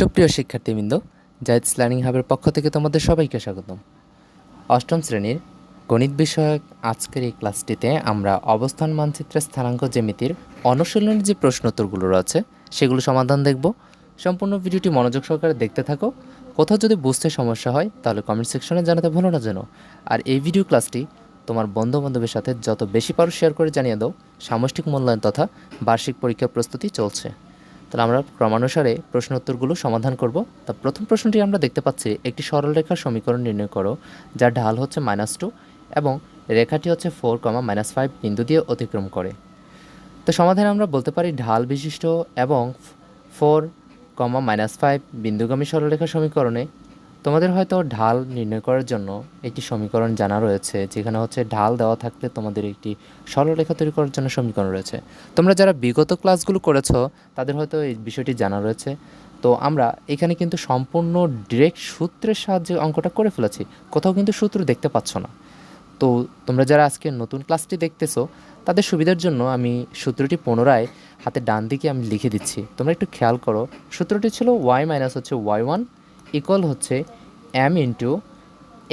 সুপ্রিয় শিক্ষার্থীবৃন্দ জাইদস লার্নিং হাবের পক্ষ থেকে তোমাদের সবাইকে স্বাগতম। অষ্টম শ্রেণির গণিত বিষয়ক আজকের এই ক্লাসটিতে আমরা অবস্থান মানচিত্রের স্থানাঙ্ক জ্যামিতির অনুশীলনের যে প্রশ্নোত্তরগুলো রয়েছে, সেগুলো সমাধান দেখব। সম্পূর্ণ ভিডিওটি মনোযোগ সহকারে দেখতে থাকো। কোথাও যদি বুঝতে সমস্যা হয়, তাহলে কমেন্ট সেকশনে জানাতে ভুলো না যেন। আর এই ভিডিও ক্লাসটি তোমার বন্ধু বান্ধবের সাথে যত বেশি পারো শেয়ার করে জানিয়ে দাও। সামষ্টিক মূল্যায়ন তথা বার্ষিক পরীক্ষার প্রস্তুতি চলছে। তাহলে আমরা ক্রমানুসারে প্রশ্ন উত্তরগুলো সমাধান করব। তা প্রথম প্রশ্নটি আমরা দেখতে পাচ্ছি, একটি সরলরেখার সমীকরণ নির্ণয় করো, যার ঢাল হচ্ছে মাইনাস টু এবং রেখাটি হচ্ছে ফোর কমা মাইনাস ফাইভ বিন্দু দিয়ে অতিক্রম করে। তো সমাধানে আমরা বলতে পারি ঢাল বিশিষ্ট এবং ফোর কমা মাইনাস ফাইভ বিন্দুগামী সরলরেখা সমীকরণে তোমাদের হয়তো ঢাল নির্ণয় করার জন্য একটি সমীকরণ জানা রয়েছে, যেখানে হচ্ছে ঢাল দেওয়া থাকলে তোমাদের একটি সরলরেখা তৈরি করার জন্য সমীকরণ রয়েছে। তোমরা যারা বিগত ক্লাসগুলো করেছ, তাদের হয়তো এই বিষয়টি জানা রয়েছে। তো আমরা এখানে কিন্তু সম্পূর্ণ ডিরেক্ট সূত্রের সাহায্যে অঙ্কটা করে ফেলেছি। কোথাও কিন্তু সূত্র দেখতে পাচ্ছ না। তো তোমরা যারা আজকে নতুন ক্লাসটি দেখতেছো, তাদের সুবিধার জন্য আমি সূত্রটি পুনরায় হাতে ডান দিকে আমি লিখে দিচ্ছি। তোমরা একটু খেয়াল করো, সূত্রটি ছিল ওয়াই মাইনাস হচ্ছে ওয়াই ওয়ান ইকুয়াল হচ্ছে এম ইন্টু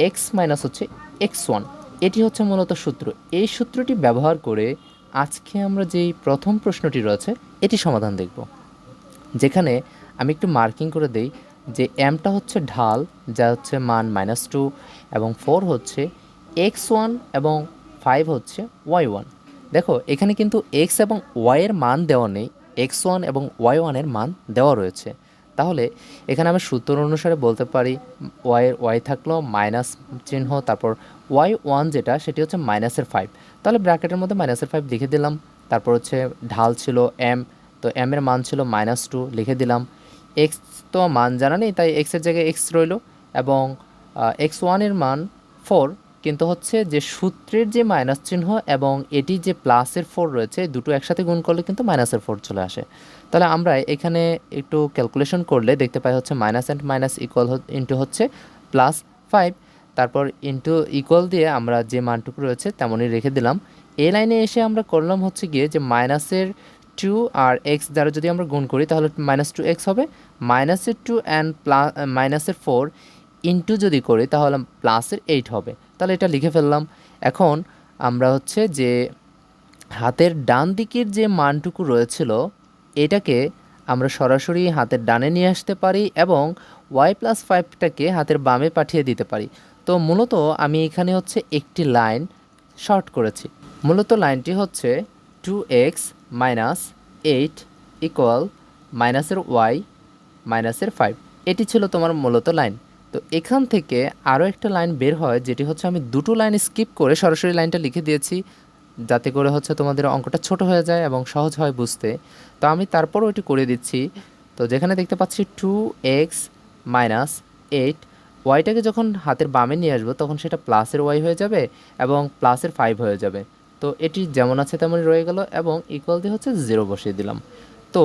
এক্স মাইনাস হচ্ছে এক্স ওয়ান এটি হচ্ছে মূলত সূত্র। এই সূত্রটি ব্যবহার করে আজকে আমরা যেই প্রথম প্রশ্নটি রয়েছে, এটি সমাধান দেখব। যেখানে আমি একটু মার্কিং করে দেই যে এমটা হচ্ছে ঢাল, যা হচ্ছে মান মাইনাস টু এবং ফোর হচ্ছে এক্স ওয়ান এবং ফাইভ হচ্ছে ওয়াই ওয়ান দেখো, এখানে কিন্তু এক্স এবং ওয়াইয়ের মান দেওয়া নেই এক্স ওয়ান এবং ওয়াই ওয়ানের মান দেওয়া রয়েছে। তাহলে এখানে আমি সূত্র অনুসারে বলতে পারি ওয়াইয়ের ওয়াই থাকল মাইনাস চিহ্ন, তারপর ওয়াই ওয়ান যেটা, সেটি হচ্ছে মাইনাসের ফাইভ তাহলে ব্র্যাকেটের মধ্যে মাইনাসের ফাইভ লিখে দিলাম। তারপর হচ্ছে ঢাল ছিল এম তো এম এর মান ছিল মাইনাস টু লিখে দিলাম। এক্স তো মান জানা নেই, তাই এক্সের জায়গায় এক্স রইল এবং এক্স ওয়ানের মান ফোর কিন্তু হচ্ছে যে সূত্রের যে মাইনাস চিহ্ন এবং এটি যে প্লাসের ফোর রয়েছে দুটো একসাথে গুণ করলে কিন্তু মাইনাসের ফোর চলে আসে। তাহলে আমরা এখানে একটু ক্যালকুলেশন করলে দেখতে পাই হচ্ছে minus and minus equal into হচ্ছে প্লাস ফাইভ তারপর ইন্টু ইকুয়াল দিয়ে আমরা যে মানটুকু রয়েছে তেমনই রেখে দিলাম। এই লাইনে এসে আমরা করলাম হচ্ছে গিয়ে যে মাইনাসের টু আর এক্স দ্বারা যদি আমরা গুণ করি, তাহলে মাইনাস টু এক্স হবে। মাইনাসের টু অ্যান্ড প্লাস মাইনাসের ফোর ইন্টু যদি করি, তাহলে প্লাসের এইট হবে। তাহলে এটা লিখে ফেললাম। এখন আমরা হচ্ছে যে হাতের ডান দিকের যে মানটুকু রয়েছিল, এটাকে আমরা সরাসরি হাতের ডানে নিয়ে আসতে পারি এবং ওয়াই প্লাস ফাইভটাকে হাতের বামে পাঠিয়ে দিতে পারি। তো মূলত আমি এখানে হচ্ছে একটি লাইন শর্ট করেছি। মূলত লাইনটি হচ্ছে two X minus eight equal মাইনাসের ওয়াই মাইনাসের ফাইভ এটি ছিল তোমার মূলত লাইন তো এখান থেকে আরও একটা লাইন বের হয়, যেটি হচ্ছে আমি দুটো লাইন স্কিপ করে সরাসরি লাইনটা লিখে দিয়েছি, যাতে করে হচ্ছে তোমাদের অঙ্কটা ছোট হয়ে যায় এবং সহজ হয় বুঝতে। তো আমি তারপরও এটি করে দিচ্ছি। তো যেখানে দেখতে পাচ্ছি টু এক্স মাইনাস এইট ওয়াইটাকে যখন হাতের বামে নিয়ে আসব, তখন সেটা প্লাসের ওয়াই হয়ে যাবে এবং প্লাসের ফাইভ হয়ে যাবে। তো এটি যেমন আছে তেমনই রয়ে গেল এবং ইকুয়াল দিয়ে হচ্ছে জিরো বসিয়ে দিলাম। তো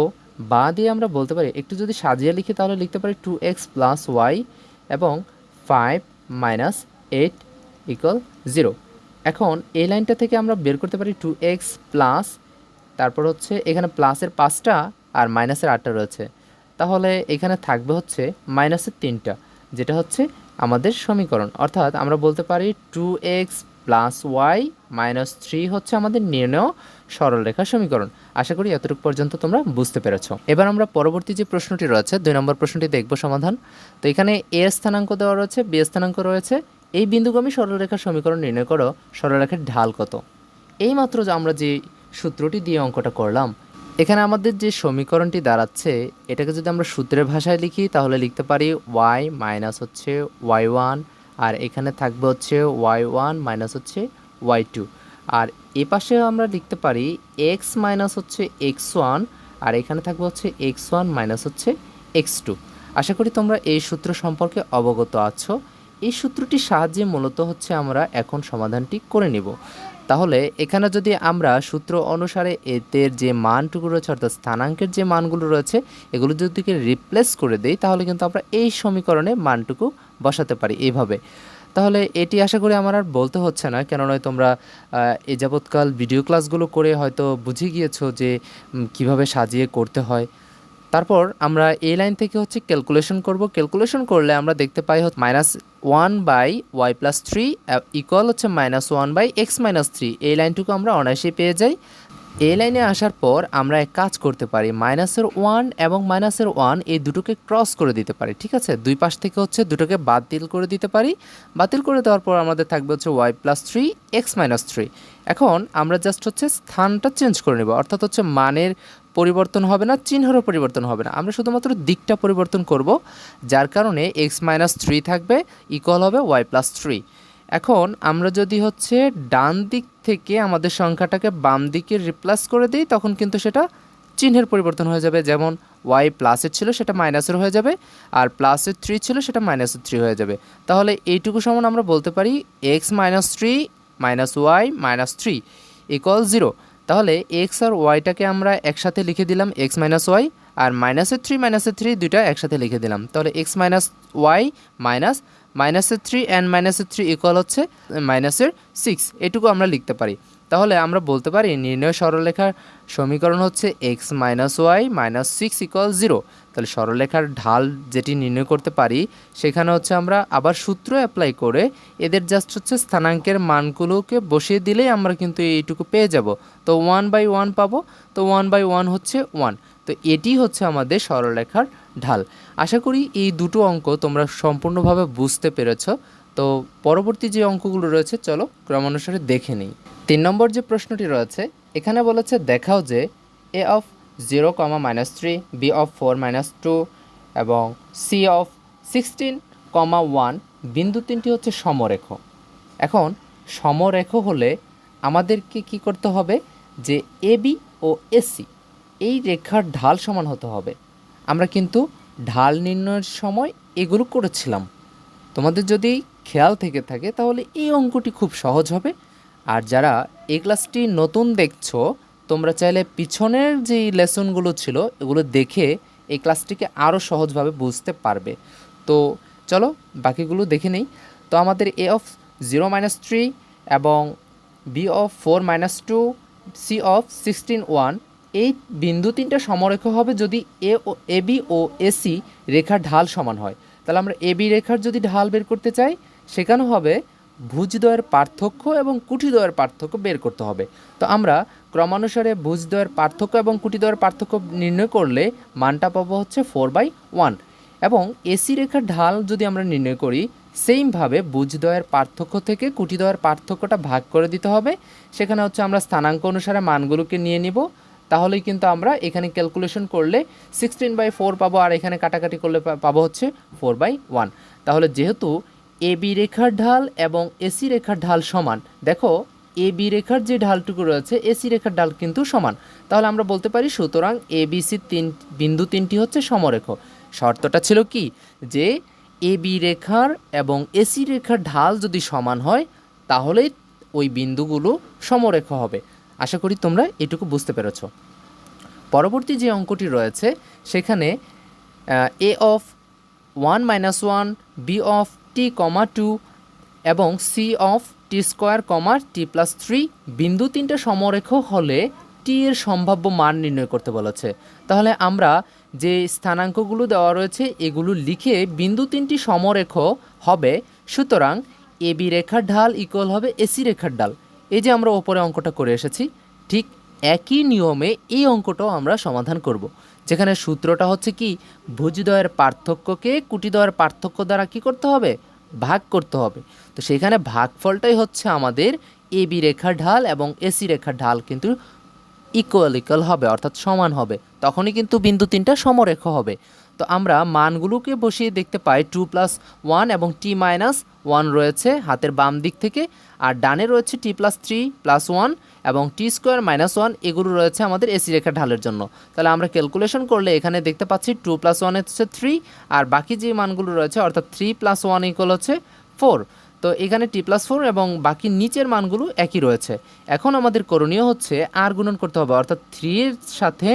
বা দিয়ে আমরা বলতে পারি, একটু যদি সাজিয়ে লিখি তাহলে লিখতে পারি টু এক্স প্লাস ওয়াই এবং five minus eight equal zero এখন এই লাইনটা থেকে আমরা বের করতে পারি টু এক্স প্লাস তারপর হচ্ছে এখানে প্লাসের পাঁচটা আর মাইনাসের আটটা রয়েছে। তাহলে এখানে থাকবে হচ্ছে মাইনাসের তিনটা, যেটা হচ্ছে আমাদের সমীকরণ। অর্থাৎ আমরা বলতে পারি two X plus Y minus three হচ্ছে আমাদের নির্ণয় সরলরেখা সমীকরণ। আশা করি এতটুকু পর্যন্ত তোমরা বুঝতে পেরেছ। এবার আমরা পরবর্তী যে প্রশ্নটি রয়েছে, দুই নম্বর প্রশ্নটি দেখব সমাধান। তো এখানে এ স্থানাঙ্ক দেওয়া রয়েছে, বি স্থানাঙ্ক রয়েছে। এই বিন্দুগামী সরলরেখার সমীকরণ নির্ণয় করো, সরলরেখার ঢাল কত? এই মাত্র যে আমরা যে সূত্রটি দিয়ে অঙ্কটা করলাম, এখানে আমাদের যে সমীকরণটি দাঁড়াচ্ছে, এটাকে যদি আমরা সূত্রের ভাষায় লিখি, তাহলে লিখতে পারি ওয়াই মাইনাস হচ্ছে ওয়াই ওয়ান আর এখানে থাকবে হচ্ছে ওয়াই ওয়ান মাইনাস হচ্ছে ওয়াই টু আর এ পাশে আমরা লিখতে পারি এক্স মাইনাস হচ্ছে এক্স ওয়ান আর এখানে থাকবে হচ্ছে এক্স ওয়ান মাইনাস হচ্ছে এক্স টু আশা করি তোমরা এই সূত্র সম্পর্কে অবগত আছো। এই সূত্রটির সাহায্যে মূলত হচ্ছে আমরা এখন সমাধানটি করে নিব। তাহলে এখানে যদি আমরা সূত্র অনুসারে এদের যে মানটুকু রয়েছে, অর্থাৎ স্থানাঙ্কের যে মানগুলো রয়েছে, এগুলো যদি রিপ্লেস করে দেই, তাহলে কিন্তু আমরা এই সমীকরণে মানটুকু বসাতে পারি এইভাবে। তাহলে এটি আশা করি আমার আর বলতে হচ্ছে না, কেননা তোমরা এ যাবৎকাল ভিডিও ক্লাসগুলো করে হয়তো বুঝে গিয়েছো যে কীভাবে সাজিয়ে করতে হয়। তারপর আমরা এই লাইন থেকে হচ্ছে ক্যালকুলেশন করব। ক্যালকুলেশন করলে আমরা দেখতে পাই হচ্ছে minus one by Y plus three equal হচ্ছে minus one by X minus three এই লাইনটুকু আমরা অনায়াসে পেয়ে যাই। এই লাইনে আসার পর আমরা এক কাজ করতে পারি, মাইনাসের ওয়ান এবং মাইনাসের ওয়ান এই দুটোকে ক্রস করে দিতে পারি, ঠিক আছে? দুই পাশ থেকে হচ্ছে দুটোকে বাতিল করে দিতে পারি। বাতিল করে দেওয়ার পর আমাদের থাকবে হচ্ছে Y plus three X minus three এখন আমরা জাস্ট হচ্ছে স্থানটা চেঞ্জ করে নেব, অর্থাৎ হচ্ছে মানের পরিবর্তন হবে না, চিহ্নেরও পরিবর্তন হবে না। আমরা শুধুমাত্র দিকটা পরিবর্তন করব, যার কারণে এক্স মাইনাস থ্রি থাকবে ইকুয়াল হবে ওয়াই প্লাস থ্রি এখন আমরা যদি হচ্ছে ডান দিক থেকে আমাদের সংখ্যাটাকে বাম দিকে রিপ্লেস করে দিই, তখন কিন্তু সেটা চিহ্নের পরিবর্তন হয়ে যাবে। যেমন ওয়াই প্লাসের ছিল সেটা মাইনাসের হয়ে যাবে, আর প্লাসের থ্রি ছিল সেটা মাইনাসের থ্রি হয়ে যাবে। তাহলে এইটুকু সমান আমরা বলতে পারি X minus three minus Y minus three equal zero তাহলে এক্স আর ওয়াইটাকে আমরা একসাথে লিখে দিলাম এক্স মাইনাস ওয়াই আর মাইনাসের থ্রি মাইনাসের থ্রি দুইটা একসাথে লিখে দিলাম। তাহলে এক্স মাইনাস ওয়াই মাইনাস মাইনাসের থ্রি অ্যান্ড মাইনাসের থ্রি ইকুয়াল হচ্ছে মাইনাসের সিক্স এটুকু আমরা লিখতে পারি। তাহলে আমরা বলতে পারি, নির্ণয় সরলরেখার সমীকরণ হচ্ছে X minus Y minus six equal zero তাহলে সরলরেখার ঢাল যেটি নির্ণয় করতে পারি, সেখানে হচ্ছে আমরা আবার সূত্র অ্যাপ্লাই করে এদের জাস্ট হচ্ছে স্থানাঙ্কের মানগুলোকে বসিয়ে দিলেই আমরা কিন্তু এইটুকু পেয়ে যাব। তো ওয়ান বাই ওয়ান পাবো, তো ওয়ান বাই ওয়ান হচ্ছে ওয়ান তো এটি হচ্ছে আমাদের সরলরেখার ঢাল। আশা করি এই দুটো অঙ্ক তোমরা সম্পূর্ণভাবে বুঝতে পেরেছ। তো পরবর্তী যে অঙ্কগুলো রয়েছে, চলো ক্রমানুসারে দেখে নিই। তিন নম্বর যে প্রশ্নটি রয়েছে, এখানে বলেছে, দেখাও যে A of zero comma minus three B of four minus two এবং C of sixteen comma one বিন্দু তিনটি হচ্ছে সমরেখ। এখন সমরেখ হলে আমাদেরকে কি করতে হবে? যে এবি ও এসি এই রেখার ঢাল সমান হতে হবে। আমরা কিন্তু ঢাল নির্ণয়ের সময় এগুলো করেছিলাম। তোমাদের যদি খেয়াল থেকে থাকে, তাহলে এই অঙ্কটি খুব সহজ হবে। আর যারা এই ক্লাসটি নতুন দেখছ, তোমরা চাইলে পিছনের যে লেসনগুলো ছিল, এগুলো দেখে এই ক্লাসটিকে আরও সহজভাবে বুঝতে পারবে। তো চলো, বাকিগুলো দেখে নেই। তো আমাদের A of zero minus three এবং B of four minus two, C of sixteen one এই বিন্দু তিনটা সমরেখ হবে যদি এ ও এ বি ও এসি রেখার ঢাল সমান হয়। তাহলে আমরা এ বি রেখার যদি ঢাল বের করতে চাই, সেখানে হবে ভুজদ্বয়ের পার্থক্য এবং কুটিদ্বয়ের পার্থক্য বের করতে হবে। তো আমরা ক্রমানুসারে ভুজদ্বয়ের পার্থক্য এবং কুটিদ্বয়ের পার্থক্য নির্ণয় করলে মানটা পাবো হচ্ছে ফোর বাই ওয়ান এবং এসি রেখার ঢাল যদি আমরা নির্ণয় করি সেইমভাবে বুঝদয়ের পার্থক্য থেকে কুটিদয়ের পার্থক্যটা ভাগ করে দিতে হবে। সেখানে হচ্ছে আমরা স্থানাঙ্ক অনুসারে মানগুলোকে নিয়ে নিব। তাহলেই কিন্তু আমরা এখানে ক্যালকুলেশন করলে সিক্সটিন বাই ফোর পাবো, আর এখানে কাটাকাটি করলে পাবো হচ্ছে ফোর বাই ওয়ান তাহলে যেহেতু এ বি রেখার ঢাল এবং এসি রেখার ঢাল সমান, দেখো এ বি রেখার যে ঢালটুকু রয়েছে এসি রেখার ঢাল কিন্তু সমান। তাহলে আমরা বলতে পারি সুতরাং এ তিন বিন্দু তিনটি হচ্ছে সমরেখ। শর্তটা ছিল কি? যে এ বি রেখার এবং এসি রেখার ঢাল যদি সমান হয়, তাহলেই ওই বিন্দুগুলো সমরেখ হবে। আশা করি তোমরা এটুকু বুঝতে পেরেছ। পরবর্তী যে অঙ্কটি রয়েছে, সেখানে A of one minus one B of T comma two এবং C of T square comma T plus three বিন্দু তিনটে সমরেখ হলে টি এর সম্ভাব্য মান নির্ণয় করতে বলেছে। তাহলে আমরা যে স্থানাঙ্কগুলো দেওয়া রয়েছে, এগুলো লিখে বিন্দু তিনটি সমরেখ হবে, সুতরাং এ বি রেখার ঢাল ইকুয়াল হবে এসি রেখার ঢাল। এই যে আমরা ওপরে অঙ্কটা করে এসেছি, ঠিক একই নিয়মে এই অঙ্কটাও আমরা সমাধান করব। যেখানে সূত্রটা হচ্ছে কি ভুজদ্বয়ের পার্থক্যকে কুটিদ্বয়ের পার্থক্য দ্বারা কি করতে হবে? ভাগ করতে হবে। তো সেখানে ভাগফলটাই হচ্ছে আমাদের এ বি রেখার ঢাল এবং এসি রেখার ঢাল কিন্তু ইকুয়াল ইকুয়াল হবে, অর্থাৎ সমান হবে। তখনই কিন্তু বিন্দু তিনটা সমরেখ হবে। তো আমরা মানগুলোকে বসিয়ে দেখতে পাই, টু প্লাস ওয়ান এবং টি মাইনাস ওয়ান রয়েছে হাতের বাম দিক থেকে, আর ডানে রয়েছে T plus three plus one এবং টি স্কোয়ার মাইনাস ওয়ান এগুলো রয়েছে আমাদের এসি রেখা ঢালের জন্য। তাহলে আমরা ক্যালকুলেশন করলে এখানে দেখতে পাচ্ছি টু প্লাস ওয়ান হচ্ছে থ্রি আর বাকি যে মানগুলো রয়েছে, অর্থাৎ থ্রি প্লাস ওয়ান ইকুয়াল হচ্ছে ফোর তো এখানে টি প্লাস ফোর এবং বাকি নিচের মানগুলো একই রয়েছে। এখন আমাদের করণীয় হচ্ছে আর গুণন করতে হবে, অর্থাৎ থ্রির সাথে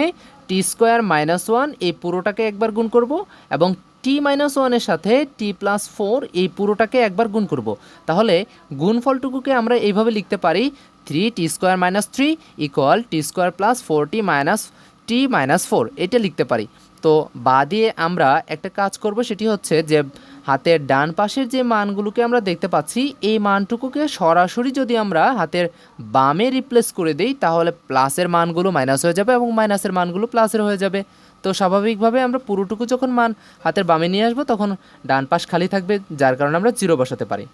টি স্কোয়ার মাইনাস ওয়ান এই পুরোটাকে একবার গুণ করব, এবং টি মাইনাস ওয়ানের সাথে টি প্লাস ফোর এই পুরোটাকে একবার গুণ করব। তাহলে গুণফলটুকুকে আমরা এইভাবে লিখতে পারি three T square minus three equal T square plus four T minus T minus four এটা লিখতে পারি। তো বা দিয়ে আমরা একটা কাজ করব, সেটি হচ্ছে যে হাতের ডান পাশের যে মানগুলোকে আমরা দেখতে পাচ্ছি, এই মানটুকুকে সরাসরি যদি আমরা হাতের বামে রিপ্লেস করে দিই, তাহলে প্লাসের মানগুলো মাইনাস হয়ে যাবে এবং মাইনাসের মানগুলো প্লাসের হয়ে যাবে। তো স্বাভাবিকভাবে আমরা পুরোটুকু যখন মান হাতের বামে নিয়ে আসব, তখন ডান পাশ খালি থাকবে, যার কারণে আমরা জিরো বসাতে পারি।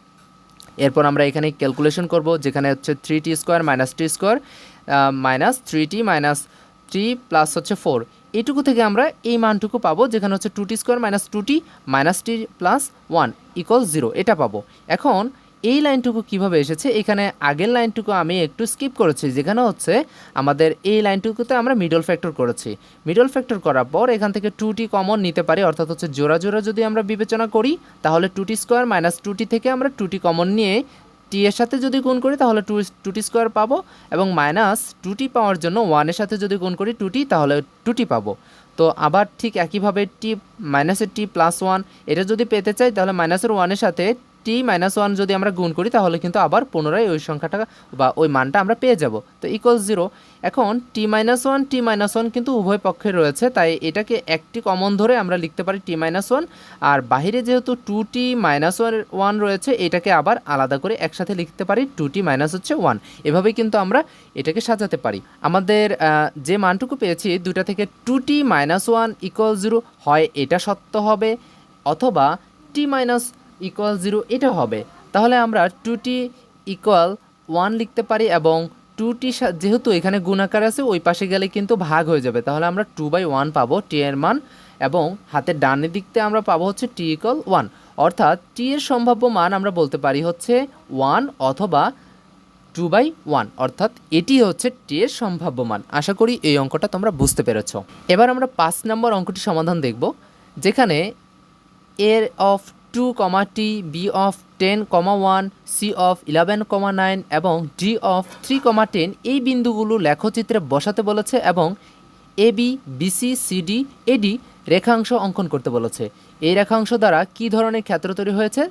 এরপর আমরা এখানে ক্যালকুলেশন করব, যেখানে হচ্ছে three T square minus T square minus three T minus three plus হচ্ছে ফোর এইটুকু থেকে আমরা এই মানটুকু পাবো, যেখানে হচ্ছে two T square minus two T minus T plus one equal zero এটা পাবো। এখন এই লাইনটুকু কীভাবে এসেছে? এখানে আগের লাইনটুকু আমি একটু স্কিপ করেছি, যেখানে হচ্ছে আমাদের এই লাইনটুকুতে আমরা মিডল ফ্যাক্টর করেছি। মিডল ফ্যাক্টর করার পর এখান থেকে টু টি কমন নিতে পারি, অর্থাৎ হচ্ছে জোড়া জোড়া যদি আমরা বিবেচনা করি, তাহলে টুটি স্কোয়ার মাইনাস টু টি থেকে আমরা টুটি কমন নিয়ে টি এর সাথে যদি গুণ করি, তাহলে টু টু টি স্কোয়ার পাবো এবং মাইনাস টুটি পাওয়ার জন্য ওয়ানের সাথে যদি গুণ করি টুটি তাহলে টুটি পাবো। তো আবার ঠিক একইভাবে টি মাইনাসের টি প্লাস ওয়ান এটা যদি পেতে চাই, তাহলে মাইনাসের ওয়ানের সাথে টি মাইনাস ওয়ান যদি আমরা গুণ করি, তাহলে কিন্তু আবার পুনরায় ওই সংখ্যাটা বা ওই মানটা আমরা পেয়ে যাব। তো ইকুয়াল জিরো এখন T minus one T minus one কিন্তু উভয় পক্ষে রয়েছে, তাই এটাকে একটি কমন ধরে আমরা লিখতে পারি টি মাইনাস ওয়ান আর বাহিরে যেহেতু two T minus one one রয়েছে, এটাকে আবার আলাদা করে একসাথে লিখতে পারি টু টি মাইনাস হচ্ছে ওয়ান এভাবেই কিন্তু আমরা এটাকে সাজাতে পারি। আমাদের যে মানটুকু পেয়েছি দুটা থেকে two T minus one equal zero হয় এটা সত্য হবে, অথবা টি মাইনাস ইকুয়াল জিরো এটা হবে। তাহলে আমরা টু টি ইকুয়াল ওয়ান লিখতে পারি এবং টু টি যেহেতু এখানে গুণাকার আছে, ওই পাশে গেলে কিন্তু ভাগ হয়ে যাবে। তাহলে আমরা টু বাই ওয়ান পাবো টি এর মান এবং হাতের ডানের দিকতে আমরা পাবো হচ্ছে টি ইকুয়াল ওয়ান অর্থাৎ টি এর সম্ভাব্য মান আমরা বলতে পারি হচ্ছে ওয়ান অথবা টু বাই ওয়ান অর্থাৎ এটি হচ্ছে টি এর সম্ভাব্য মান। আশা করি এই অঙ্কটা তোমরা বুঝতে পেরেছ। এবার আমরা পাঁচ নম্বর অঙ্কটি সমাধান দেখব, যেখানে এর of two comma T, B of ten comma one, C of eleven comma nine এবং D of three comma ten এই বিন্দুগুলো লেখচিত্রে বসাতে বলেছে এবং A B B C C D A D রেখাংশ অঙ্কন করতে বলেছে। এই রেখাংশ দ্বারা কী ধরনের ক্ষেত্র তৈরি হয়েছে?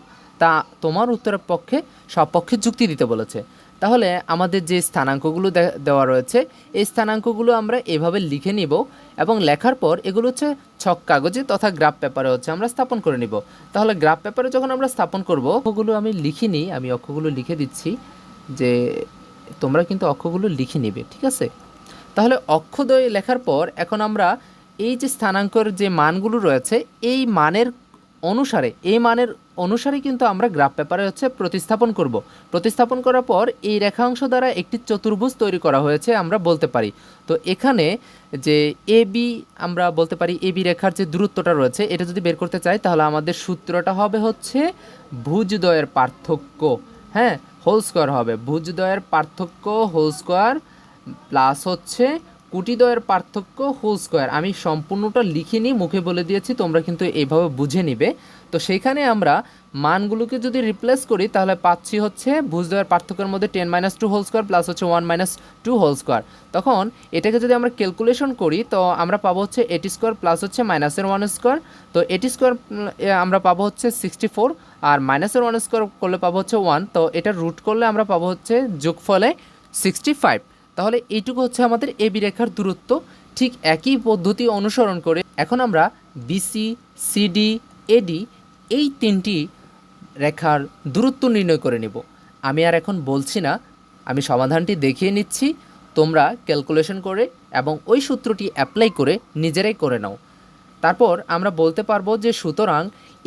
তা তোমার উত্তরের পক্ষে সব পক্ষে যুক্তি দিতে বলেছে। তাহলে আমাদের যে স্থানাঙ্কগুলো দেওয়া রয়েছে, এই স্থানাঙ্কগুলো আমরা এভাবে লিখে নিব এবং লেখার পর এগুলো হচ্ছে ছক কাগজে তথা গ্রাফ পেপারে হচ্ছে আমরা স্থাপন করে নিব। তাহলে গ্রাফ পেপারে যখন আমরা স্থাপন করব অক্ষগুলো আমি লিখিনি আমি অক্ষগুলো লিখে দিচ্ছি যে তোমরা কিন্তু অক্ষগুলো লিখে নিবে, ঠিক আছে? তাহলে অক্ষদ্বয় লেখার পর এখন আমরা এই যে স্থানাঙ্কর যে মানগুলো রয়েছে, এই মানের অনুসারে, এই মানের অনুসারে কিন্তু আমরা গ্রাফ পেপারে হচ্ছে প্রতিস্থাপন করব। প্রতিস্থাপন করার পর এই রেখাংশ দ্বারা একটি চতুর্ভুজ তৈরি করা হয়েছে আমরা বলতে পারি। তো এখানে যে এ, বি, আমরা বলতে পারি এ, বি রেখার যে দূরত্বটা রয়েছে, এটা যদি বের করতে চাই তাহলে আমাদের সূত্রটা হবে হচ্ছে ভুজদ্বয়ের পার্থক্য। হ্যাঁ হোল স্কোয়ার হবে। ভুজদ্বয়ের পার্থক্য হোল স্কোয়ার প্লাস হচ্ছে কুটিদ্বয়ের পার্থক্য হোল স্কোয়ার। আমি সম্পূর্ণটা লিখিনি, মুখে বলে দিয়েছি, তোমরা কিন্তু এইভাবে বুঝে নিবে। তো সেইখানে আমরা মানগুলোকে যদি রিপ্লেস করি, তাহলে পাচ্ছি হচ্ছে ভুজদ্বয়ের পার্থক্যের মধ্যে ten minus two whole square plus হচ্ছে one minus two whole square তখন এটাকে যদি আমরা ক্যালকুলেশন করি, তো আমরা পাবো হচ্ছে এটি স্কোয়ার প্লাস হচ্ছে মাইনাসের ওয়ান স্কোয়ার তো এটি স্কোয়ার আমরা পাবো হচ্ছে সিক্সটি ফোর আর মাইনাসের ওয়ান স্কোয়ার করলে পাবো হচ্ছে ওয়ান তো এটা রুট করলে আমরা পাবো হচ্ছে যোগফলে সিক্সটি ফাইভ তাহলে এইটুকু হচ্ছে আমাদের এবি রেখার দূরত্ব। ঠিক একই পদ্ধতি অনুসরণ করে এখন আমরা বিসি সিডি এডি এই তিনটি রেখার দূরত্ব নির্ণয় করে নেব। আমি আর এখন বলছি না, আমি সমাধানটি দেখিয়ে নিচ্ছি। তোমরা ক্যালকুলেশন করে এবং ওই সূত্রটি অ্যাপ্লাই করে নিজেরাই করে নাও। তারপর আমরা বলতে পারব যে সুতরাং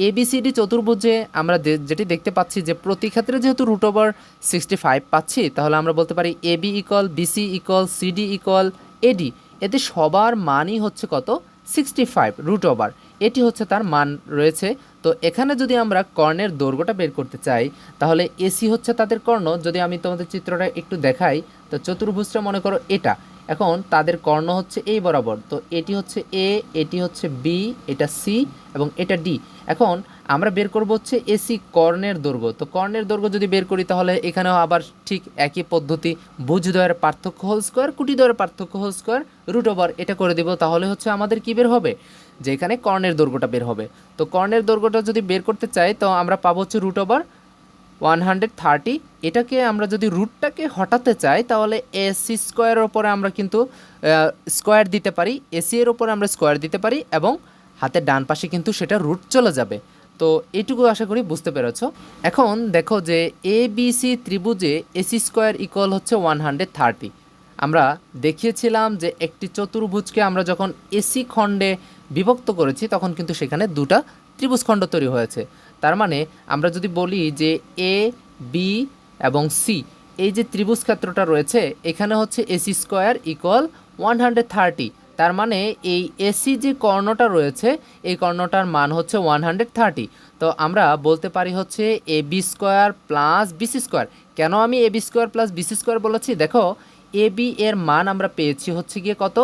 এবিসিডি চতুর্ভুজে আমরা যেটি দেখতে পাচ্ছি যে প্রতি ক্ষেত্রে যেহেতু রুট ওভার সিক্সটি ফাইভ পাচ্ছি, তাহলে আমরা বলতে পারি A B equal B C equal C D equal A D এতে সবার মানই হচ্ছে কত? সিক্সটি ফাইভ রুট ওভার এটি হচ্ছে তার মান রয়েছে। তো এখানে যদি আমরা কর্ণের দৈর্ঘ্যটা বের করতে চাই, তাহলে এসি হচ্ছে তাদের কর্ণ। যদি আমি তোমাদের চিত্রটা একটু দেখাই, তো চতুর্ভুজটা মনে করো এটা। এখন তাদের কর্ণ হচ্ছে এই বরাবর। তো এটি হচ্ছে এ, এটি হচ্ছে বি, এটা সি এবং এটা ডি। এখন আমরা বের করব হচ্ছে এসি কর্ণের দৈর্ঘ্য। তো কর্ণের দৈর্ঘ্য যদি বের করি তাহলে এখানেও আবার ঠিক একই পদ্ধতি ভুজদ্বয়ের পার্থক্য হোল স্কোয়ার কুটিদ্বয়ের পার্থক্য হোল স্কোয়ার রুট ওভার এটা করে দেব, তাহলে হচ্ছে আমাদের কি বের হবে? যে এখানে কর্ণের দৈর্ঘ্যটা বের হবে। তো কর্ণের দৈর্ঘ্যটা যদি বের করতে চাই, তো আমরা পাবো হচ্ছে root over one hundred thirty, এটাকে আমরা যদি রুটটাকে হটাতে চাই, তাহলে এসি স্কোয়ারের ওপরে আমরা কিন্তু স্কোয়ার দিতে পারি, এসি এর ওপরে আমরা স্কোয়ার দিতে পারি এবং হাতের ডান পাশে কিন্তু সেটা রুট চলে যাবে। তো এইটুকু আশা করি বুঝতে পেরেছ। এখন দেখো যে এ বি সি ত্রিভুজে এসি স্কোয়ার ইকুয়াল হচ্ছে ওয়ান হান্ড্রেড থার্টি। আমরা দেখিয়েছিলাম যে একটি চতুর্ভুজকে আমরা যখন এসি খণ্ডে বিভক্ত করেছি, তখন কিন্তু সেখানে দুটা ত্রিভুজ খণ্ড তৈরি হয়েছে। তার মানে আমরা যদি বলি যে এ বি এবং সি এই যে ত্রিভুজ ক্ষেত্রটা রয়েছে, এখানে হচ্ছে A C square equal one hundred thirty তার মানে এই এসি যে কর্ণটা রয়েছে, এই কর্ণটার মান হচ্ছে ওয়ান হান্ড্রেড থার্টি তো আমরা বলতে পারি হচ্ছে A B square plus B C square কেন আমি A B square plus B C square বলেছি? দেখো এ বি এর মান আমরা পেয়েছি হচ্ছে গিয়ে কত?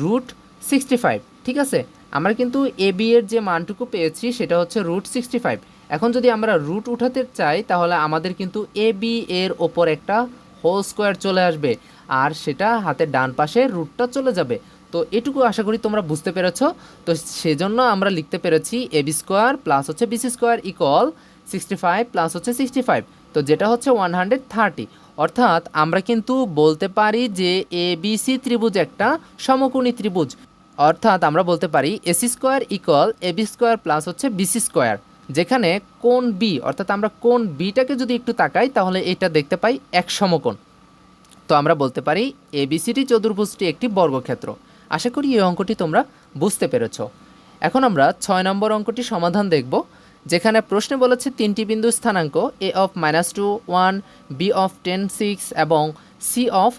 রুট সিক্সটি ফাইভ ঠিক আছে? আমরা কিন্তু এ বি এর যে মানটুকু পেয়েছি, সেটা হচ্ছে রুট সিক্সটি ফাইভ এখন যদি আমরা রুট উঠাতে চাই, তাহলে আমাদের কিন্তু এ বি এর ওপর একটা হোল স্কোয়ার চলে আসবে। আর সেটা হাতের ডান পাশে রুটটা চলে যাবে। তো এটুকু আশা করি তোমরা বুঝতে পেরেছ। তো সেজন্য আমরা লিখতে পেরেছি এ বি স্কোয়ার প্লাস হচ্ছে B C square equal sixty five plus হচ্ছে সিক্সটি ফাইভ তো যেটা হচ্ছে ওয়ান হান্ড্রেড থার্টি অর্থাৎ আমরা কিন্তু বলতে পারি যে এ বি সি ত্রিভুজ একটা সমকোণী ত্রিভুজ। অর্থাৎ আমরা বলতে পারি A C square equal A B square plus হচ্ছে বিসি স্কোয়ার যেখানে কোন বি অর্থাৎ আমরা কোন বিটাকে যদি একটু তাকাই, তাহলে এটা দেখতে পাই এক সমকোণ। তো আমরা বলতে পারি এবিসিডি চতুর্ভুজটি একটি বর্গক্ষেত্র। আশা করি এই অঙ্কটি তোমরা বুঝতে পেরেছ। এখন আমরা ছয় নম্বর অঙ্কটি সমাধান দেখব, যেখানে প্রশ্নে বলেছে তিনটি বিন্দু স্থানাঙ্ক A of minus two one B of ten six এবং C of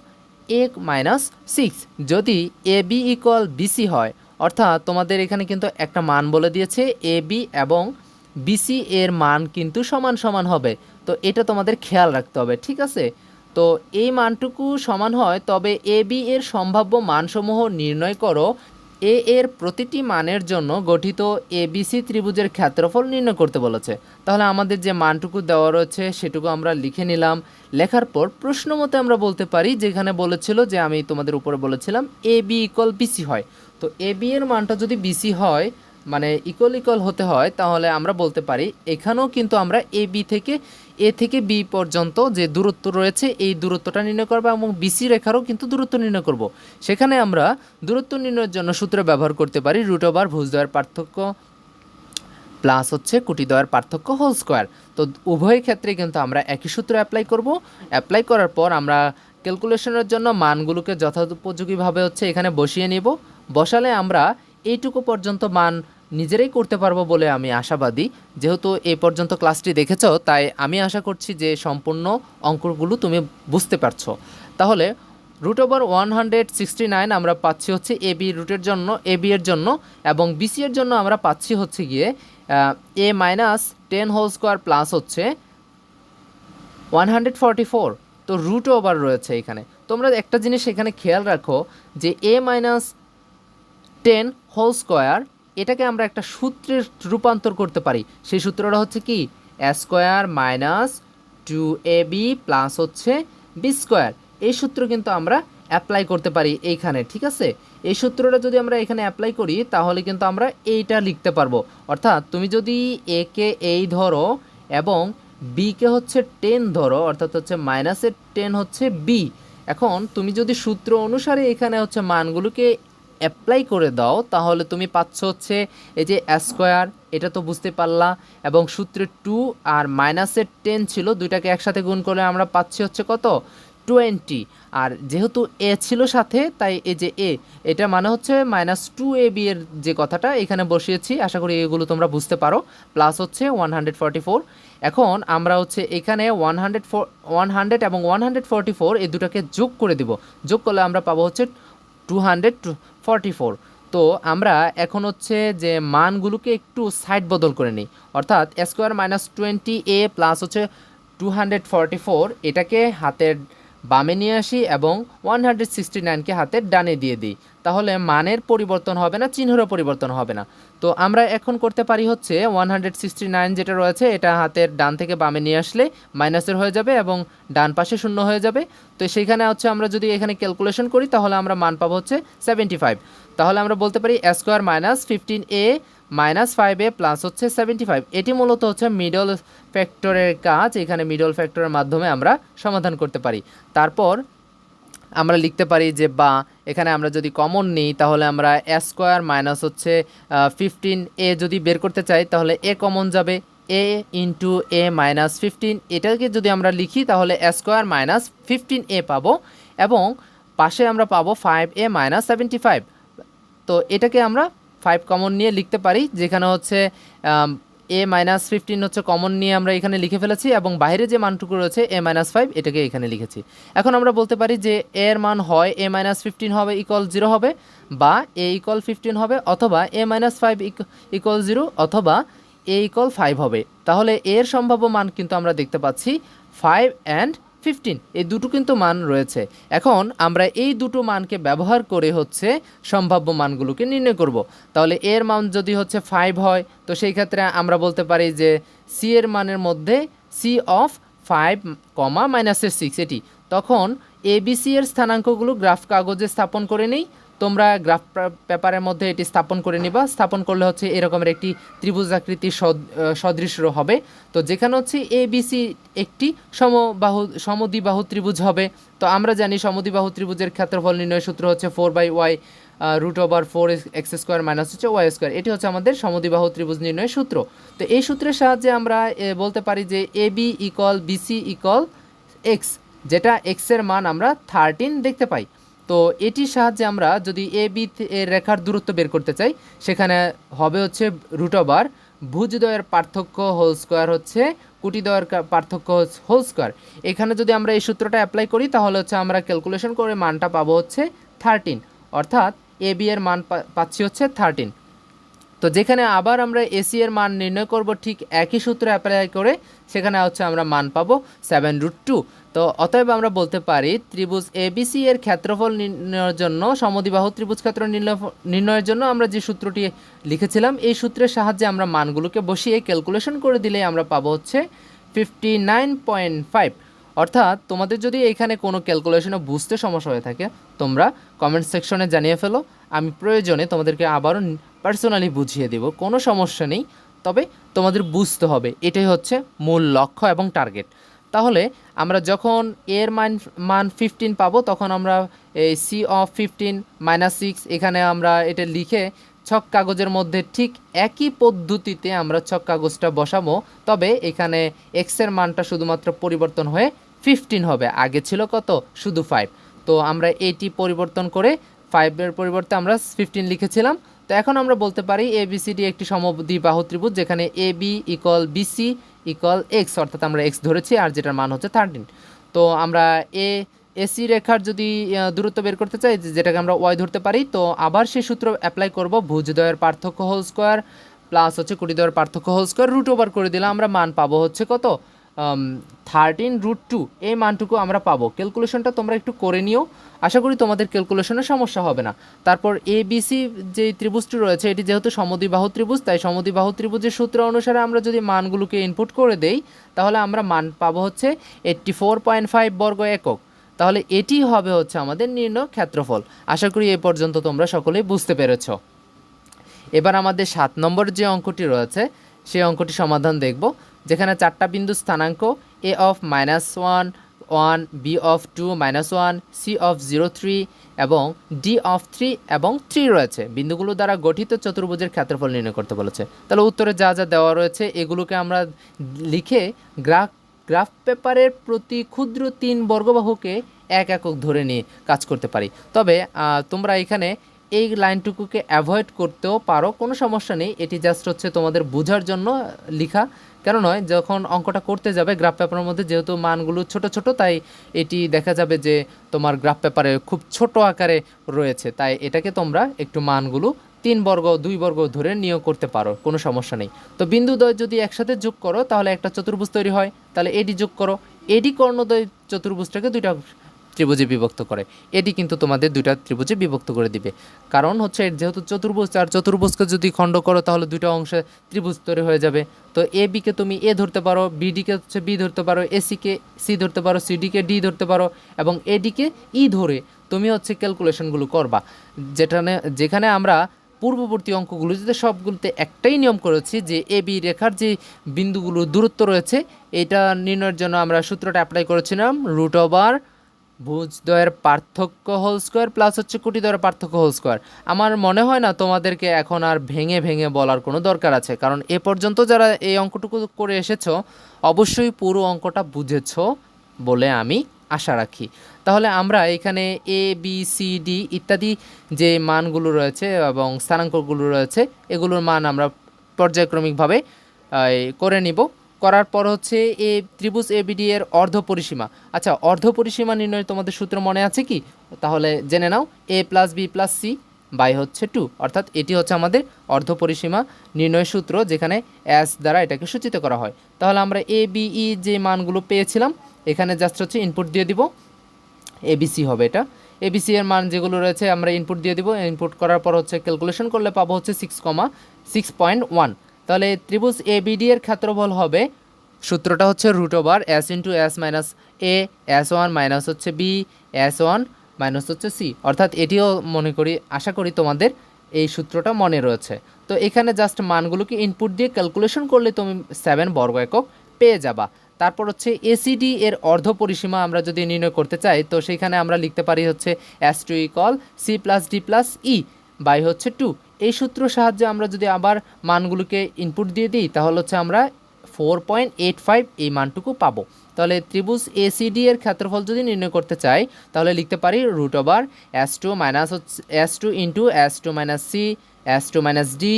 A minus six যদি এ বি ইকুয়াল বিসি হয়, অর্থাৎ তোমাদের এখানে কিন্তু একটা মান বলে দিয়েছে এ বি এবং বিসি এর মান কিন্তু সমান সমান হবে। তো এটা তোমাদের খেয়াল রাখতে হবে, ঠিক আছে? তো এই মানটুকু সমান হয়, তবে এ বি এর সম্ভাব্য মানসমূহ নির্ণয় করো। এ এর প্রতিটি মানের জন্য গঠিত এ বিসি ত্রিভুজের ক্ষেত্রফল নির্ণয় করতে বলেছে। তাহলে আমাদের যে মানটুকু দেওয়া রয়েছে, সেটুকু আমরা লিখে নিলাম। লেখার পর প্রশ্ন মতে আমরা বলতে পারি, যেখানে বলেছিল যে আমি তোমাদের উপরে বলেছিলাম এ বি ইকুয়াল বিসি হয়। তো এ বি এর মানটা যদি বিসি হয় মানে ইকুয়াল ইকুয়াল হতে হয়, তাহলে আমরা বলতে পারি এখানেও কিন্তু আমরা এ বি থেকে এ থেকে বি পর্যন্ত যে দূরত্ব রয়েছে, এই দূরত্বটা নির্ণয় করব এবং বিসি রেখারও কিন্তু দূরত্ব নির্ণয় করব। সেখানে আমরা দূরত্ব নির্ণয়ের জন্য সূত্র ব্যবহার করতে পারি রুট ওভার ভুজদ্বয়ের পার্থক্য প্লাস হচ্ছে কুটিদ্বয়ের পার্থক্য হোল স্কোয়ার তো উভয় ক্ষেত্রে কিন্তু আমরা একই সূত্র অ্যাপ্লাই করব। অ্যাপ্লাই করার পর আমরা ক্যালকুলেশনের জন্য মানগুলোকে যথোপযোগীভাবে হচ্ছে এখানে বসিয়ে নিব। বসালে আমরা এইটুকু পর্যন্ত মান নিজেরাই করতে পারব বলে আমি আশাবাদী। যেহেতু এ পর্যন্ত ক্লাসটি দেখেছ, তাই আমি আশা করছি যে সম্পূর্ণ অঙ্কগুলো তুমি বুঝতে পারছ। তাহলে root over one hundred sixty nine আমরা পাচ্ছি হচ্ছে এ, বি রুটের জন্য, এ, বি এর জন্য এবং বিসি এর জন্য আমরা পাচ্ছি হচ্ছে গিয়ে A minus ten whole square plus হচ্ছে ওয়ান হান্ড্রেড ফর্টি ফোর তো রুট ওভার রয়েছে এখানে। তোমরা একটা জিনিস এখানে খেয়াল রাখো যে A minus ten whole square এটাকে আমরা একটা সূত্রে রূপান্তর করতে পারি। সেই সূত্রটা হচ্ছে কি? Square minus two A B plus হচ্ছে বি স্কোয়ার। এই সূত্র কিন্তু আমরা অ্যাপ্লাই করতে পারি এইখানে, ঠিক আছে? এই সূত্রটা যদি আমরা এখানে অ্যাপ্লাই করি, তাহলে কিন্তু আমরা এইটা লিখতে পারব। অর্থাৎ তুমি যদি এ কে এই ধরো এবং বিকে হচ্ছে টেন ধরো, অর্থাৎ হচ্ছে মাইনাসের টেন হচ্ছে বি। এখন তুমি যদি সূত্র অনুসারে এখানে হচ্ছে মানগুলোকে অ্যাপ্লাই করে দাও, তাহলে তুমি পাচ্ছ হচ্ছে এই যে স্কোয়ার এটা তো বুঝতে পারলা, এবং সূত্রে টু আর মাইনাসের টেন ছিল, দুইটাকে একসাথে গুণ করলে আমরা পাচ্ছি হচ্ছে কত? টোয়েন্টি আর যেহেতু এ ছিল সাথে, তাই এই যে এ এটা মানে হচ্ছে মাইনাস টু এ বি এর যে কথাটা, এখানে বসিয়েছি, আশা করি এগুলো তোমরা বুঝতে পারো প্লাস হচ্ছে ওয়ান হান্ড্রেড ফর্টি ফোর এখন আমরা হচ্ছে এখানে one hundred four one hundred এবং ওয়ান হান্ড্রেড ফর্টি ফোর এই দুটাকে যোগ করে দিব, যোগ করলে আমরা পাবো হচ্ছে টু হান্ড্রেড ফর্টি ফোর। তো আমরা এখন হচ্ছে যে মানগুলোকে একটু সাইড বদল করে নিই। অর্থাৎ square minus twenty a plus হচ্ছে টু হান্ড্রেড ফর্টি ফোর এটাকে হাতের বামে নিয়ে আসি এবং ওয়ান হান্ড্রেড সিক্সটি নাইনকে হাতের ডানে দিয়ে দিই। তাহলে মানের পরিবর্তন হবে না, চিহ্নেরও পরিবর্তন হবে না। তো আমরা এখন করতে পারি হচ্ছে ওয়ান হান্ড্রেড সিক্সটি নাইন যেটা রয়েছে, এটা হাতের ডান থেকে বামে নিয়ে আসলে মাইনাসের হয়ে যাবে এবং ডান পাশে শূন্য হয়ে যাবে। তো সেইখানে হচ্ছে আমরা যদি এখানে ক্যালকুলেশন করি, তাহলে আমরা মান পাবো হচ্ছে সেভেন্টি ফাইভ তাহলে আমরা বলতে পারি square minus fifteen a minus five a plus হচ্ছে সেভেন্টি ফাইভ এটি মূলত হচ্ছে মিডল ফ্যাক্টরের কাজ, এখানে মিডল ফ্যাক্টরের মাধ্যমে আমরা সমাধান করতে পারি। তারপর আমরা লিখতে পারি যে বা এখানে আমরা যদি কমন নিই, তাহলে আমরা এ স্কোয়ার মাইনাস হচ্ছে ফিফটিন এ যদি বের করতে চাই, তাহলে এ কমন যাবে। A into a minus fifteen এটাকে যদি আমরা লিখি, তাহলে a square minus fifteen a পাবো এবং পাশে আমরা পাবো five a minus seventy five তো এটাকে আমরা ফাইভ কমন নিয়ে লিখতে পারি, যেখানে হচ্ছে এ মাইনাস ফিফটিন হচ্ছে কমন নিয়ে আমরা এখানে লিখে ফেলেছি এবং বাইরে যে মানটুকু রয়েছে এ মাইনাস ফাইভ এটাকে এখানে লিখেছি। এখন আমরা বলতে পারি যে এর মান হয় এ মাইনাস ফিফটিন হবে ইকল জিরো হবে বা এ ইকল ফিফটিন হবে অথবা a minus five equal zero অথবা এ ইকল ফাইভ হবে। তাহলে এর সম্ভাব্য মান কিন্তু আমরা দেখতে পাচ্ছি ফাইভ অ্যান্ড ফিফটিন, এই দুটো কিন্তু মান রয়েছে। এখন আমরা এই দুটো মানকে ব্যবহার করে হচ্ছে সম্ভাব্য মানগুলোকে নির্ণয় করব। তাহলে এর মান যদি হচ্ছে ফাইভ হয়, তো সেই ক্ষেত্রে আমরা বলতে পারি যে সি এর মানের মধ্যে সি অফ ফাইভ কমা মাইনাসের সিক্স এটি। তখন এবিসি এর স্থানাঙ্কগুলো গ্রাফ কাগজে স্থাপন করে নেই তোমরা গ্রাফ পেপারের মধ্যে এটি স্থাপন করে নিবা। স্থাপন করলে হচ্ছে এরকমের একটি ত্রিভুজাকৃতি সদৃশ্য হবে। তো যেখানে হচ্ছে এ বিসি একটি সমবাহু, সমদ্বিবাহু ত্রিভুজ হবে। তো আমরা জানি সমদ্বিবাহু ত্রিভুজের ক্ষেত্রফল নির্ণয় সূত্র হচ্ছে four by y root over four x square minus হচ্ছে ওয়াই স্কোয়ার এটি হচ্ছে আমাদের সমদ্বিবাহু ত্রিভুজ নির্ণয় সূত্র। তো এই সূত্রের সাহায্যে আমরা বলতে পারি যে A B equal BC equal x যেটা এক্সের মান আমরা থার্টিন দেখতে পাই। তো এটির সাহায্যে আমরা যদি এ, বি এর রেখার দূরত্ব বের করতে চাই, সেখানে হবে হচ্ছে রুট ওভার ভুজদ্বয়ের পার্থক্য হোল স্কোয়ার হচ্ছে কুটিদ্বয়ের কা- পার্থক্য হোল স্কোয়ার এখানে যদি আমরা এই সূত্রটা অ্যাপ্লাই করি, তাহলে হচ্ছে আমরা ক্যালকুলেশন করে মানটা পাবো হচ্ছে থার্টিন অর্থাৎ এ, বি এর মান পাচ্ছি হচ্ছে থার্টিন তো যেখানে আবার আমরা এসি এর মান নির্ণয় করব ঠিক একই সূত্র অ্যাপ্লাই করে, সেখানে হচ্ছে আমরা মান পাবো সেভেন রুট টু তো অতএব আমরা বলতে পারি, ত্রিভুজ এবিসি এর ক্ষেত্রফল নির্ণয়ের জন্য, সমদ্বিবাহু ত্রিভুজ ক্ষেত্র নির্ণয় নির্ণয়ের জন্য আমরা যে সূত্রটি লিখেছিলাম, এই সূত্রের সাহায্যে আমরা মানগুলোকে বসিয়ে ক্যালকুলেশন করে দিলেই আমরা পাবো হচ্ছে ফিফটি নাইন পয়েন্ট ফাইভ অর্থাৎ তোমাদের যদি এখানে কোনো ক্যালকুলেশনে বুঝতে সমস্যা হয়ে থাকে, তোমরা কমেন্ট সেকশনে জানিয়ে ফেলো। আমি প্রয়োজনে তোমাদেরকে আবারও পার্সোনালি বুঝিয়ে দেব, কোনো সমস্যা নেই। তবে তোমাদের বুঝতে হবে, এটাই হচ্ছে মূল লক্ষ্য এবং টার্গেট তাহলে আমরা যখন এর মান মান ফিফটিন পাবো, তখন আমরা এই C of fifteen minus six এখানে আমরা এটা লিখে ছক কাগজের মধ্যে ঠিক একই পদ্ধতিতে আমরা ছক কাগজটা বসাবো। তবে এখানে এক্সের মানটা শুধুমাত্র পরিবর্তন হয়ে ফিফটিন হবে। আগে ছিল কত? শুধু ফাইভ তো আমরা এটি পরিবর্তন করে ফাইভের পরিবর্তে আমরা ফিফটিন লিখেছিলাম। তো এখন আমরা বলতে পারি এ বিসিডি একটি সমদ্বিবাহু ত্রিভুজ, যেখানে A B equal BC equal x অর্থাৎ আমরা এক্স ধরেছি আর যেটার মান হচ্ছে থার্টিন তো আমরা এ এসি রেখার যদি দূরত্ব বের করতে চাই যেটাকে আমরা ওয়াই ধরতে পারি, তো আবার সেই সূত্র অ্যাপ্লাই করব ভুজদ্বয়ের পার্থক্য হোল স্কোয়ার প্লাস হচ্ছে কুটিদ্বয়ের পার্থক্য হোল স্কোয়ার রুট ওভার করে দিলাম আমরা মান পাবো হচ্ছে কত? থার্টিন রুট টু এই মানটুকু আমরা পাবো। ক্যালকুলেশনটা তোমরা একটু করে নিও। আশা করি তোমাদের ক্যালকুলেশনে সমস্যা হবে না। তারপর এ বিসি যে ত্রিভুজটি রয়েছে, এটি যেহেতু সমদ্বিবাহু ত্রিভুজ, তাই সমদ্বিবাহু ত্রিভুজের সূত্র অনুসারে আমরা যদি মানগুলোকে ইনপুট করে দেই, তাহলে আমরা মান পাবো হচ্ছে এইট্টি ফোর পয়েন্ট ফাইভ বর্গ একক। তাহলে এটি হবে হচ্ছে আমাদের নির্ণয় ক্ষেত্রফল। আশা করি এ পর্যন্ত তোমরা সকলেই বুঝতে পেরেছ। এবার আমাদের সাত নম্বর যে অঙ্কটি রয়েছে, সেই অঙ্কটি সমাধান দেখব, যেখানে চারটা বিন্দু স্থানাঙ্ক A of minus one one B of two minus one C of zero three এবং ডি অফ থ্রি এবং থ্রি রয়েছে। বিন্দুগুলো দ্বারা গঠিত চতুর্ভুজের ক্ষেত্রফল নির্ণয় করতে বলেছে। তাহলে উত্তরে যা যা দেওয়া রয়েছে, এগুলোকে আমরা লিখে গ্রাফ গ্রাফ পেপারের প্রতি ক্ষুদ্র তিন বর্গবাহুকে এক একক ধরে নিয়ে কাজ করতে পারি। তবে তোমরা এখানে এই লাইনটুকুকে অ্যাভয়েড করতেও পারো, কোনো সমস্যা নেই। এটি জাস্ট হচ্ছে তোমাদের বোঝার জন্য লিখা। কেন নয়, যখন অঙ্কটা করতে যাবে গ্রাফ পেপারের মধ্যে, যেহেতু মানগুলো ছোট ছোট, তাই এটি দেখা যাবে যে তোমার গ্রাফ পেপারে খুব ছোট আকারে রয়েছে। তাই এটাকে তোমরা একটু মানগুলো তিন বর্গ, দুই বর্গ ধরে নিয়োগ করতে পারো, কোনো সমস্যা নেই। তো বিন্দুদ্বয় যদি একসাথে যোগ করো, তাহলে একটা চতুর্ভুজ তৈরি হয়। তাহলে এডি যোগ করো। এডি কর্ণদ্বয় চতুর্ভুজটাকে দুইটা ত্রিভুজে বিভক্ত করে। এটি কিন্তু তোমাদের দুইটা ত্রিভুজে বিভক্ত করে দিবে। কারণ হচ্ছে যেহেতু চতুর্ভুজ, আর চতুর্ভুজকে যদি খণ্ড করো তাহলে দুইটা অংশে ত্রিভুজ তৈরি হয়ে যাবে। তো এ বিকে তুমি এ ধরতে পারো বিডিকে হচ্ছে বি ধরতে পারো এসিকে সি ধরতে পারো সিডিকে ডি ধরতে পারো এবং এ এডিকে ই ধরে তুমি হচ্ছে ক্যালকুলেশনগুলো করবা। যেখানে যেখানে আমরা পূর্ববর্তী অঙ্কগুলোতে সবগুলোতে একটাই নিয়ম করেছি যে এ, বি রেখার যে বিন্দুগুলো দূরত্ব রয়েছে, এটা নির্ণয়ের জন্য আমরা সূত্রটা অ্যাপ্লাই করেছিলাম রুট ওভার ভুজদ্বয়ের পার্থক্য হোল স্কোয়ার প্লাস হচ্ছে কোটিদ্বয়ের পার্থক্য হোল স্কোয়ার আমার মনে হয় না তোমাদেরকে এখন আর ভেঙে ভেঙে বলার কোনো দরকার আছে, কারণ এ পর্যন্ত যারা এই অঙ্কটুকু করে এসেছ, অবশ্যই পুরো অঙ্কটা বুঝেছ বলে আমি আশা রাখি। তাহলে আমরা এখানে এ বি সি ডি ইত্যাদি যে মানগুলো রয়েছে এবং স্থানাঙ্কগুলো রয়েছে, এগুলোর মান আমরা পর্যায়ক্রমিকভাবে করে নিব। করার পর হচ্ছে এ ত্রিভুজ এবিডি এর অর্ধ পরিসীমা। আচ্ছা অর্ধ পরিসীমা নির্ণয় তোমাদের সূত্র মনে আছে কি? তাহলে জেনে নাও a plus b plus c by হচ্ছে টু অর্থাৎ এটি হচ্ছে আমাদের অর্ধ পরিসীমা নির্ণয় সূত্র যেখানে এস দ্বারা এটাকে সূচিত করা হয়। তাহলে আমরা এ বিই যে মানগুলো পেয়েছিলাম, এখানে জাস্ট হচ্ছে ইনপুট দিয়ে দিব। এবিসি হবে এটা। এবিসি এর মান যেগুলো রয়েছে আমরা ইনপুট দিয়ে দিব। ইনপুট করার পর হচ্ছে ক্যালকুলেশন করলে পাবো হচ্ছে সিক্স কমা সিক্স পয়েন্ট ওয়ান তাহলে ত্রিভুজ এবিডি এর ক্ষেত্রফল হবে, সূত্রটা হচ্ছে root over s into s minus a s one minus হচ্ছে বি এস ওয়ান মাইনাস হচ্ছে সি অর্থাৎ এটিও মনে করি, আশা করি তোমাদের এই সূত্রটা মনে রয়েছে। তো এখানে জাস্ট মানগুলোকে ইনপুট দিয়ে ক্যালকুলেশন করলে তুমি সেভেন বর্গ একক পেয়ে যাবা। তারপর হচ্ছে এসিডি এর অর্ধ পরিসীমা আমরা যদি নির্ণয় করতে চাই, তো সেখানে আমরা লিখতে পারি হচ্ছে s two equal c plus d plus e by হচ্ছে টু এই সূত্র সাহায্যে আমরা যদি আবার মানগুলোকে ইনপুট দিয়ে দিই, তাহলে হচ্ছে আমরা ফোর পয়েন্ট এইট ফাইভ এই মানটুকু পাবো। তাহলে ত্রিভুজ এসিডি এর ক্ষেত্রফল যদি নির্ণয় করতে চাই, তাহলে লিখতে পারি root over s two minus হচ্ছে s two into s two minus c s two minus d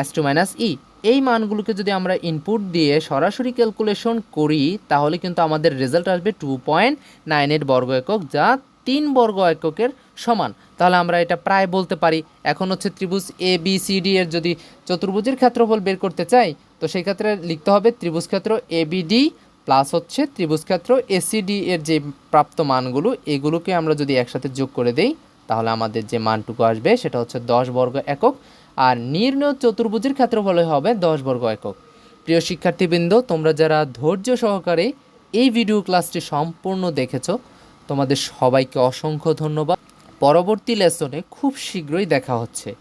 s two minus e এই মানগুলোকে যদি আমরা ইনপুট দিয়ে সরাসরি ক্যালকুলেশন করি, তাহলে কিন্তু আমাদের রেজাল্ট আসবে টু পয়েন্ট নাইন এইট বর্গ একক যা তিন বর্গ এককের সমান। তাহলে আমরা এটা প্রায় বলতে পারি। এখন হচ্ছে ত্রিভুজ এ বি সি ডি এর যদি চতুর্ভুজের ক্ষেত্রফল বের করতে চাই, তো সেই ক্ষেত্রে লিখতে হবে ত্রিভুজ ক্ষেত্র এ বি প্লাস হচ্ছে ত্রিভুজ ক্ষেত্র এসিডি এর যে প্রাপ্ত মানগুলো, এগুলোকে আমরা যদি একসাথে যোগ করে দেই, তাহলে আমাদের যে মানটুকু আসবে সেটা হচ্ছে দশ বর্গ একক। আর নির্ণয় চতুর্ভুজের ক্ষেত্রফলে হবে দশ বর্গ একক। প্রিয় শিক্ষার্থীবৃন্দ, তোমরা যারা ধৈর্য সহকারে এই ভিডিও ক্লাসটি সম্পূর্ণ দেখেছ তোমাদের সবাইকে অসংখ্য ধন্যবাদ। পরবর্তী লেসনে খুব শীঘ্রই দেখা হচ্ছে।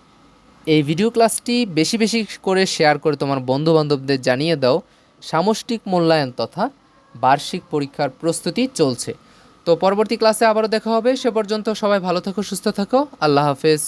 এই ভিডিও ক্লাসটি বেশি বেশি করে শেয়ার করে তোমার বন্ধুবান্ধবদের জানিয়ে দাও। সামষ্টিক মূল্যায়ন তথা বার্ষিক পরীক্ষার প্রস্তুতি চলছে। তো পরবর্তী ক্লাসে আবারও দেখা হবে। সে পর্যন্ত সবাই ভালো থাকো, সুস্থ থাকো। আল্লাহ হাফেজ।